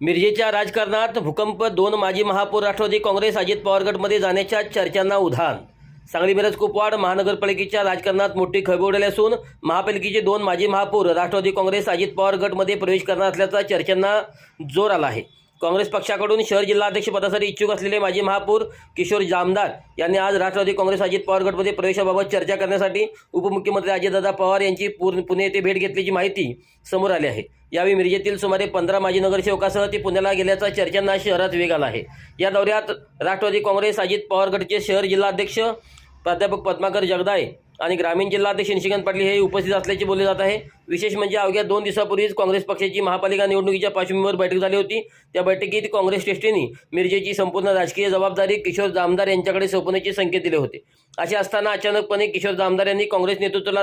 मिरजेच्या राजकारणात भूकंप दोन माजी महापौर राष्ट्रवादी काँग्रेस अजित पवार गटमध्ये जाण्याच्या चर्चांना उधाण. सांगली मिरज कुपवाड महानगरपालिकेच्या राजकारणात मोठी खळबळ उडाली असून महापालिकेचे दोन माजी महापौर राष्ट्रवादी काँग्रेस अजित पवार गटमध्ये प्रवेश करणार असल्याचा चर्चांना जोर आला आहे. काँग्रेस पक्षाकडून शहर जिल्हाध्यक्ष पदासाठी इच्छुक असलेले माजी महापौर किशोर जामदार यांनी आज राष्ट्रवादी काँग्रेस अजित पवार गटमध्ये प्रवेशाबाबत चर्चा करण्यासाठी उपमुख्यमंत्री अजितदादा पवार यांची पुणे येथे भेट घेतल्याची माहिती समोर आली आहे. यावेळी मिरजेतील सुमारे पंधरा माजी नगरसेवकासह ते पुण्याला गेल्याचा चर्चांना शहरात वेग आला आहे. या दौऱ्यात राष्ट्रवादी काँग्रेस अजित पवार गटचे शहर जिल्हाध्यक्ष प्राध्यापक पद्माकर जगदाळे आणि ग्रामीण जिल्हाध्यक्ष निशिकांत पाटील हे उपस्थित असल्याचे बोलले जात आहे. विशेष म्हणजे अवघ्या दोन दिवसापूर्वीच काँग्रेस पक्षाची महापालिका निवडणुकीच्या पार्श्वभूमीवर बैठक झाली होती. त्या बैठकीत काँग्रेस श्रेष्ठींनी मिरजेची संपूर्ण राजकीय जबाबदारी किशोर जामदार यांच्याकडे सोपवण्याचे संकेत दिले होते. असे असताना अचानकपणे किशोर जामदार यांनी काँग्रेस नेतृत्वाला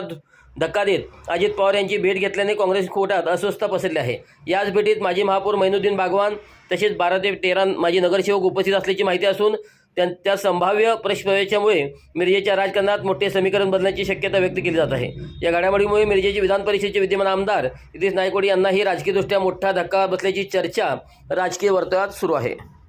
धक्का देत अजित पवार यांची भेट घेतल्याने काँग्रेस खोटात अस्वस्थता पसरली आहे. याच भेटीत माजी महापौर मैनुद्दीन बागवान तसेच बारा ते तेरा माजी नगरसेवक उपस्थित असल्याची माहिती असून त्या त्या संभाव्य प्रवेशामुळे मिरजेच्या राजकारणात मोठे समीकरण बदलण्याची शक्यता व्यक्त केली जात आहे. या घडामोडीमुळे मिरजेचे विधान परिषदेचे विद्यमान आमदार नितीश नायकोडी यांनाही राजकीयदृष्ट्या मोठा धक्का बसल्याची चर्चा राजकीय वर्तुळात सुरू आहे.